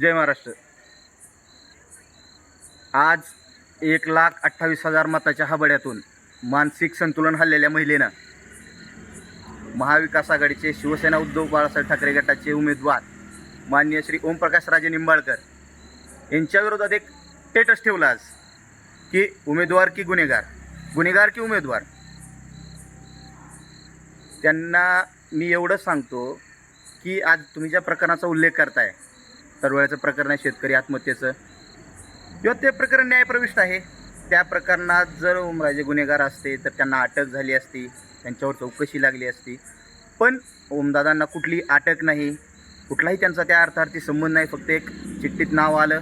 जय महाराष्ट्र. आज एक लाख अठ्ठावीस हजार मताच्या हाबड्यातून मानसिक संतुलन हल्लेल्या महिलेनं महाविकास आघाडीचे शिवसेना उद्धव बाळासाहेब ठाकरे गटाचे उमेदवार मान्य श्री ओमप्रकाश राजे निंबाळकर यांच्या विरोधात एक स्टेटस ठेवला आज की उमेदवार की गुन्हेगार? गुन्हेगार की उमेदवार? त्यांना मी एवढंच सांगतो की आज तुम्ही ज्या प्रकरणाचा उल्लेख करताय तरवळ्याचं प्रकरण आहे शेतकरी आत्महत्येचं. किंवा ते प्रकरण न्यायप्रविष्ट आहे. त्या प्रकरणात जर ओमराजे गुन्हेगार असते तर त्यांना अटक झाली असती. त्यांच्यावर चौकशी लागली असती. पण ओमदादांना कुठली अटक नाही. कुठलाही त्यांचा त्या अर्थार्थी संबंध नाही. फक्त एक चिठ्ठीत नाव आलं.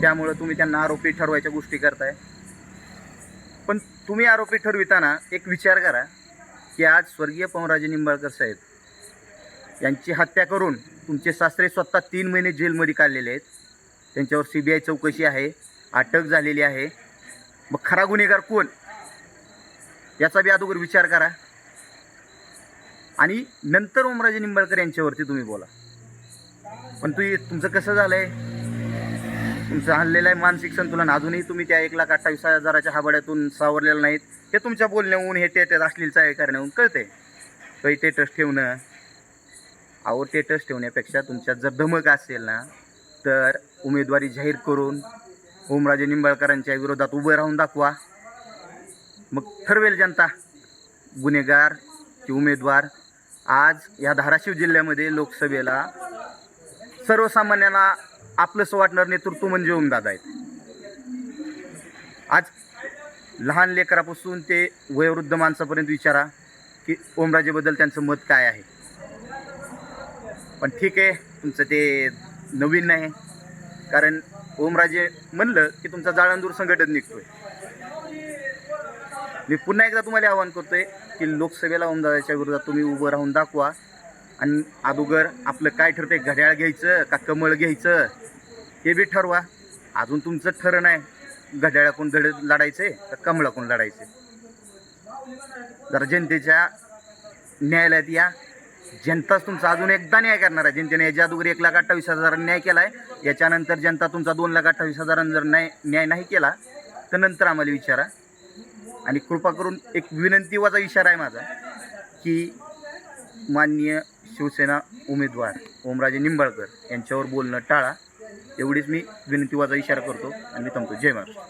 त्यामुळं तुम्ही त्यांना आरोपी ठरवायच्या गोष्टी करताय. पण तुम्ही आरोपी ठरविताना एक विचार करा की आज स्वर्गीय पवनराजे निंबाळकर साहेब यांची हत्या करून तुमचे सासरे स्वतः तीन महिने जेलमध्ये काढलेले आहेत. त्यांच्यावर सी बी आय चौकशी आहे अटक झालेली आहे. मग खरा गुन्हेगार कोण? याचा बी अगोदर विचार करा. आणि नंतर ओमराजे निंबाळकर यांच्यावरती तुम्ही बोला. पण तू तुमचं कसं झालं आहे तुमचं हल्लेलं आहे मानसिक संतुलन. अजूनही तुम्ही त्या एक लाख अठ्ठावीस हजाराच्या हाबड्यातून सावरलेलं नाहीत. हे तुमच्या बोलण्याहून हे टेटस असलेलं चाय करण्याहून कळते काही टेटस ठेवणं अहो टेटस ठेवण्यापेक्षा तुमच्यात जर धमक असेल ना तर उमेदवारी जाहीर करून ओमराजे निंबाळकरांच्या विरोधात उभं राहून दाखवा. मग ठरवेल जनता गुन्हेगार की उमेदवार. आज या धाराशिव जिल्ह्यामध्ये लोकसभेला सर्वसामान्यांना आपलंसं वाटणार नेतृत्व म्हणजे ओमदादा आहेत. आज लहान लेकरापासून ते वयोवृद्ध माणसापर्यंत विचारा की ओमराजेबद्दल त्यांचं मत काय आहे? पण ठीक आहे तुमचं ते नवीन नाही. कारण ओमराजे म्हणलं की तुमचा जाळंदूर संघटन निघतोय. मी पुन्हा एकदा तुम्हाला आवाहन करतोय की लोकसभेला ओमदादाच्या विरोधात तुम्ही उभं राहून दाखवा. आणि अगोदर आपलं काय ठरतंय घड्याळ घ्यायचं का कमळ घ्यायचं हे बी ठरवा. अजून तुमचं ठरं नाही घड्याळाकडून धड तर का लढायचं आहे जरा जनतेच्या न्यायालयात या. जनताच तुमचा अजून एकदा न्याय करणार आहे. जनतेने याच्या अगोदर एक लाख अठ्ठावीस हजारांनी न्याय केला आहे याच्यानंतर जनता तुमचा दोन लाख अठ्ठावीस हजारांनी जर न्याय न्याय नाही केला तर नंतर आम्हाला विचारा. आणि कृपा करून एक विनंतीवाचा इशारा आहे माझा की माननीय शिवसेना उमेदवार ओमराजे निंबाळकर यांच्यावर बोलणं टाळा. एवढीच मी विनंतीवाचा इशारा करतो. आणि मी थांबतो. जय महाराष्ट्र.